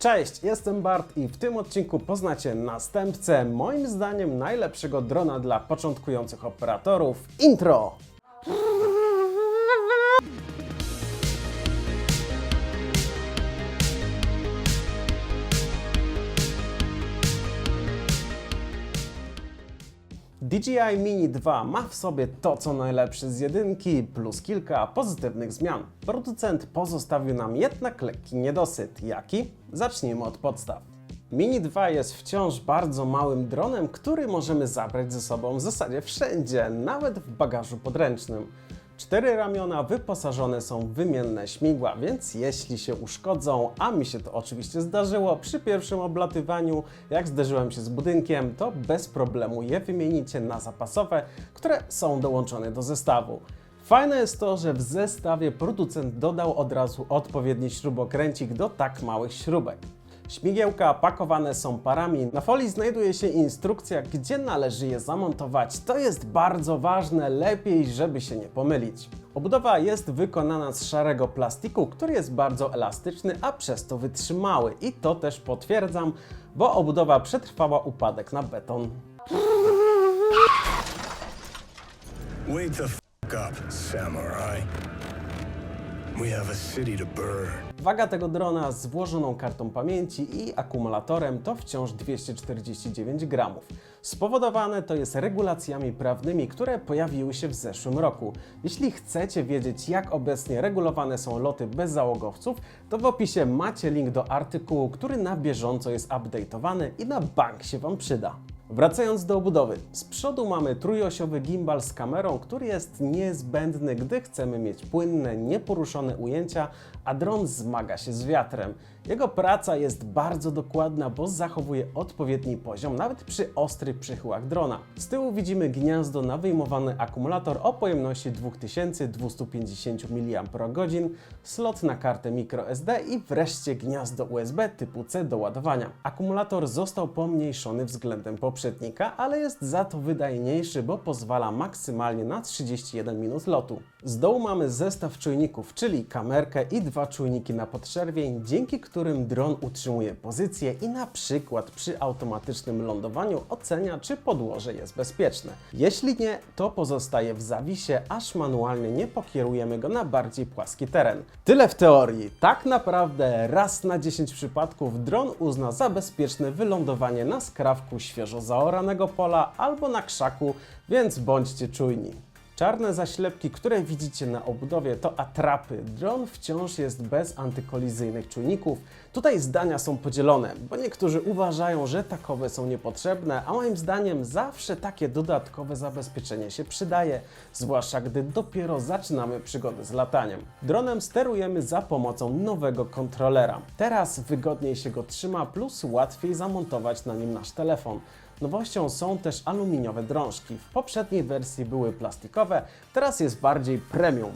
Cześć, jestem Bart i w tym odcinku poznacie następcę, moim zdaniem najlepszego drona dla początkujących operatorów. Intro! DJI Mini 2 ma w sobie to, co najlepsze z jedynki, plus kilka pozytywnych zmian. Producent pozostawił nam jednak lekki niedosyt. Jaki? Zacznijmy od podstaw. Mini 2 jest wciąż bardzo małym dronem, który możemy zabrać ze sobą w zasadzie wszędzie, nawet w bagażu podręcznym. Cztery ramiona wyposażone są w wymienne śmigła, więc jeśli się uszkodzą, a mi się to oczywiście zdarzyło przy pierwszym oblatywaniu, jak zderzyłem się z budynkiem, to bez problemu je wymienicie na zapasowe, które są dołączone do zestawu. Fajne jest to, że w zestawie producent dodał od razu odpowiedni śrubokręcik do tak małych śrubek. Śmigiełka pakowane są parami. Na folii znajduje się instrukcja, gdzie należy je zamontować. To jest bardzo ważne, lepiej, żeby się nie pomylić. Obudowa jest wykonana z szarego plastiku, który jest bardzo elastyczny, a przez to wytrzymały. I to też potwierdzam, bo obudowa przetrwała upadek na beton. Wake the f up, samurai. Waga tego drona z włożoną kartą pamięci i akumulatorem to wciąż 249 gramów. Spowodowane to jest regulacjami prawnymi, które pojawiły się w zeszłym roku. Jeśli chcecie wiedzieć, jak obecnie regulowane są loty bezzałogowców, to w opisie macie link do artykułu, który na bieżąco jest update'owany i na bank się Wam przyda. Wracając do obudowy, z przodu mamy trójosiowy gimbal z kamerą, który jest niezbędny, gdy chcemy mieć płynne, nieporuszone ujęcia, a dron zmaga się z wiatrem. Jego praca jest bardzo dokładna, bo zachowuje odpowiedni poziom nawet przy ostrych przychyłach drona. Z tyłu widzimy gniazdo na wyjmowany akumulator o pojemności 2250 mAh, slot na kartę microSD i wreszcie gniazdo USB typu C do ładowania. Akumulator został pomniejszony względem poprzednika, ale jest za to wydajniejszy, bo pozwala maksymalnie na 31 minut lotu. Z dołu mamy zestaw czujników, czyli kamerkę i dwa czujniki na podszerwień, dzięki którym dron utrzymuje pozycję i na przykład przy automatycznym lądowaniu ocenia, czy podłoże jest bezpieczne. Jeśli nie, to pozostaje w zawisie, aż manualnie nie pokierujemy go na bardziej płaski teren. Tyle w teorii. Tak naprawdę raz na 10 przypadków dron uzna za bezpieczne wylądowanie na skrawku świeżo zaoranego pola albo na krzaku, więc bądźcie czujni. Czarne zaślepki, które widzicie na obudowie, to atrapy. Dron wciąż jest bez antykolizyjnych czujników. Tutaj zdania są podzielone, bo niektórzy uważają, że takowe są niepotrzebne, a moim zdaniem zawsze takie dodatkowe zabezpieczenie się przydaje, zwłaszcza gdy dopiero zaczynamy przygodę z lataniem. Dronem sterujemy za pomocą nowego kontrolera. Teraz wygodniej się go trzyma, plus łatwiej zamontować na nim nasz telefon. Nowością są też aluminiowe drążki. W poprzedniej wersji były plastikowe, teraz jest bardziej premium.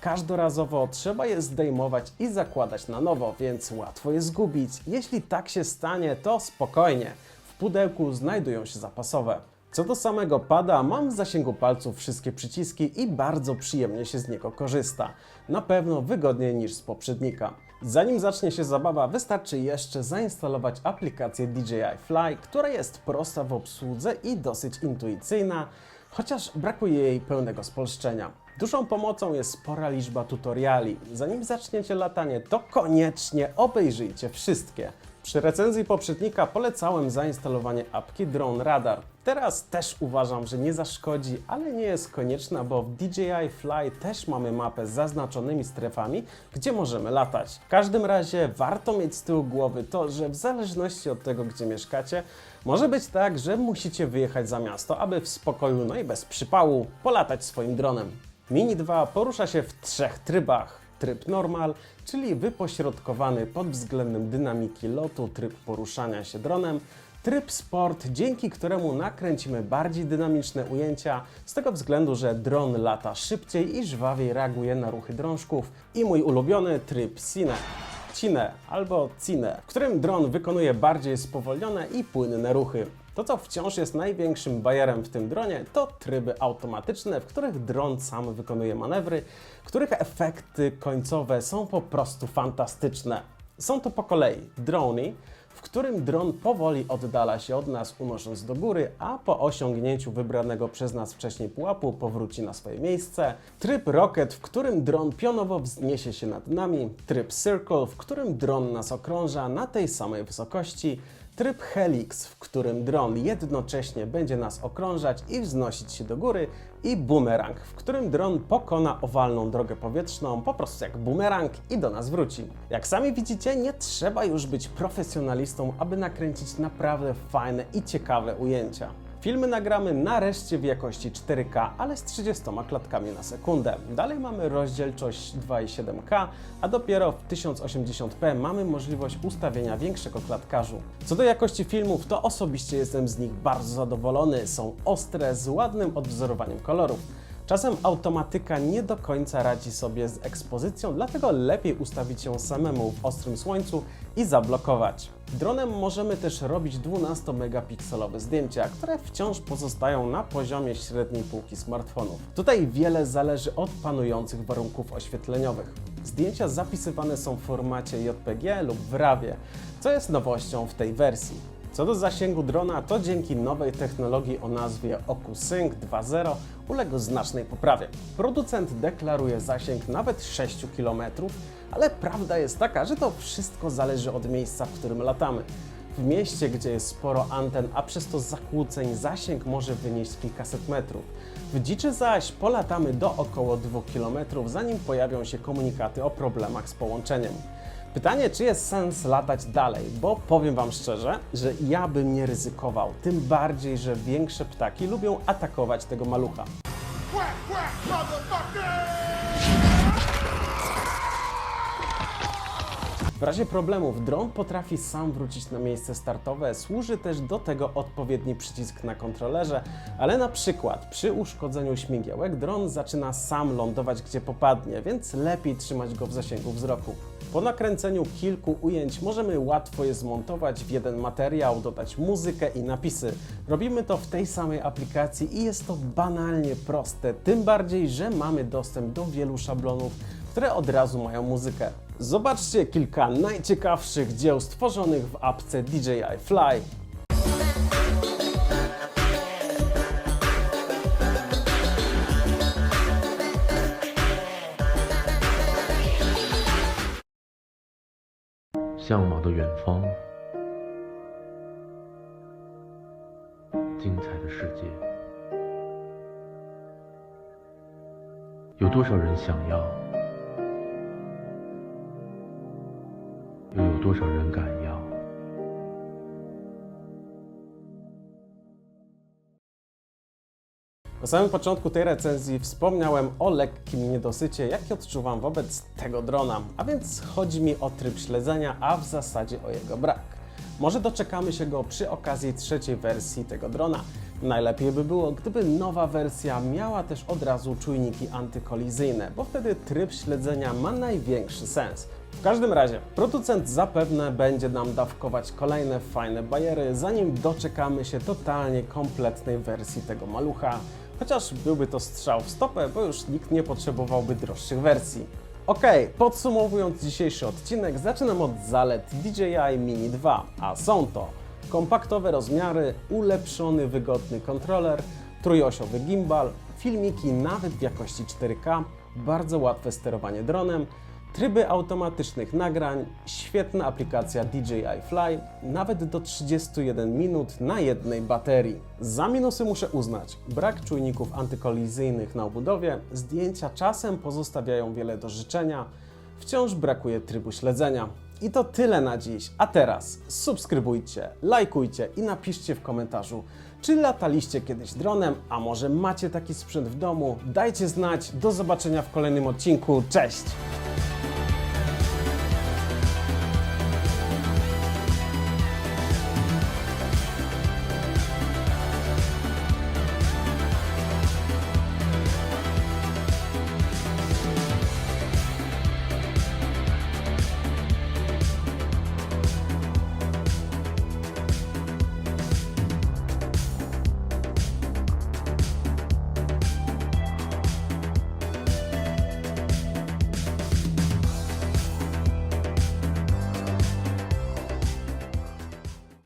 Każdorazowo trzeba je zdejmować i zakładać na nowo, więc łatwo je zgubić. Jeśli tak się stanie, to spokojnie. W pudełku znajdują się zapasowe. Co do samego pada, mam w zasięgu palców wszystkie przyciski i bardzo przyjemnie się z niego korzysta. Na pewno wygodniej niż z poprzednika. Zanim zacznie się zabawa, wystarczy jeszcze zainstalować aplikację DJI Fly, która jest prosta w obsłudze i dosyć intuicyjna, chociaż brakuje jej pełnego spolszczenia. Dużą pomocą jest spora liczba tutoriali. Zanim zaczniecie latanie, to koniecznie obejrzyjcie wszystkie. Przy recenzji poprzednika polecałem zainstalowanie apki Drone Radar. Teraz też uważam, że nie zaszkodzi, ale nie jest konieczna, bo w DJI Fly też mamy mapę z zaznaczonymi strefami, gdzie możemy latać. W każdym razie warto mieć z tyłu głowy to, że w zależności od tego, gdzie mieszkacie, może być tak, że musicie wyjechać za miasto, aby w spokoju, no i bez przypału polatać swoim dronem. Mini 2 porusza się w trzech trybach. Tryb normal, czyli wypośrodkowany pod względem dynamiki lotu tryb poruszania się dronem, tryb sport, dzięki któremu nakręcimy bardziej dynamiczne ujęcia, z tego względu, że dron lata szybciej i żwawiej reaguje na ruchy drążków i mój ulubiony tryb Cine. Cine albo Cine, w którym dron wykonuje bardziej spowolnione i płynne ruchy. To, co wciąż jest największym bajerem w tym dronie, to tryby automatyczne, w których dron sam wykonuje manewry, których efekty końcowe są po prostu fantastyczne. Są to po kolei drony, w którym dron powoli oddala się od nas, unosząc do góry, a po osiągnięciu wybranego przez nas wcześniej pułapu powróci na swoje miejsce. Tryb Rocket, w którym dron pionowo wzniesie się nad nami. Tryb Circle, w którym dron nas okrąża na tej samej wysokości. Tryb Helix, w którym dron jednocześnie będzie nas okrążać i wznosić się do góry, i Boomerang, w którym dron pokona owalną drogę powietrzną, po prostu jak bumerang i do nas wróci. Jak sami widzicie, nie trzeba już być profesjonalistą, aby nakręcić naprawdę fajne i ciekawe ujęcia. Filmy nagramy nareszcie w jakości 4K, ale z 30 klatkami na sekundę. Dalej mamy rozdzielczość 2,7K, a dopiero w 1080p mamy możliwość ustawienia większego klatkarzu. Co do jakości filmów, to osobiście jestem z nich bardzo zadowolony. Są ostre, z ładnym odwzorowaniem kolorów. Czasem automatyka nie do końca radzi sobie z ekspozycją, dlatego lepiej ustawić ją samemu w ostrym słońcu i zablokować. Dronem możemy też robić 12-megapikselowe zdjęcia, które wciąż pozostają na poziomie średniej półki smartfonów. Tutaj wiele zależy od panujących warunków oświetleniowych. Zdjęcia zapisywane są w formacie JPG lub w RAWie, co jest nowością w tej wersji. Co do zasięgu drona, to dzięki nowej technologii o nazwie OcuSync 2.0 uległ znacznej poprawie. Producent deklaruje zasięg nawet 6 km, ale prawda jest taka, że to wszystko zależy od miejsca, w którym latamy. W mieście, gdzie jest sporo anten, a przez to zakłóceń, zasięg może wynieść kilkaset metrów. W dziczy zaś polatamy do około 2 km, zanim pojawią się komunikaty o problemach z połączeniem. Pytanie, czy jest sens latać dalej, bo powiem Wam szczerze, że ja bym nie ryzykował, tym bardziej, że większe ptaki lubią atakować tego malucha. W razie problemów dron potrafi sam wrócić na miejsce startowe, służy też do tego odpowiedni przycisk na kontrolerze, ale na przykład przy uszkodzeniu śmigiełek dron zaczyna sam lądować gdzie popadnie, więc lepiej trzymać go w zasięgu wzroku. Po nakręceniu kilku ujęć możemy łatwo je zmontować w jeden materiał, dodać muzykę i napisy. Robimy to w tej samej aplikacji i jest to banalnie proste, tym bardziej, że mamy dostęp do wielu szablonów, które od razu mają muzykę. Zobaczcie kilka najciekawszych dzieł stworzonych w apce DJI Fly. 向往的远方，精彩的世界，有多少人想要，又有多少人敢要？Na samym początku tej recenzji wspomniałem o lekkim niedosycie, jaki odczuwam wobec tego drona, a więc chodzi mi o tryb śledzenia, a w zasadzie o jego brak. Może doczekamy się go przy okazji trzeciej wersji tego drona. Najlepiej by było, gdyby nowa wersja miała też od razu czujniki antykolizyjne, bo wtedy tryb śledzenia ma największy sens. W każdym razie, producent zapewne będzie nam dawkować kolejne fajne bajery, zanim doczekamy się totalnie kompletnej wersji tego malucha. Chociaż byłby to strzał w stopę, bo już nikt nie potrzebowałby droższych wersji. Ok, podsumowując dzisiejszy odcinek, zaczynam od zalet DJI Mini 2, a są to kompaktowe rozmiary, ulepszony wygodny kontroler, trójosiowy gimbal, filmiki nawet w jakości 4K, bardzo łatwe sterowanie dronem, tryby automatycznych nagrań, świetna aplikacja DJI Fly, nawet do 31 minut na jednej baterii. Za minusy muszę uznać brak czujników antykolizyjnych na obudowie, zdjęcia czasem pozostawiają wiele do życzenia, wciąż brakuje trybu śledzenia. I to tyle na dziś. A teraz subskrybujcie, lajkujcie i napiszcie w komentarzu, czy lataliście kiedyś dronem, a może macie taki sprzęt w domu. Dajcie znać. Do zobaczenia w kolejnym odcinku. Cześć!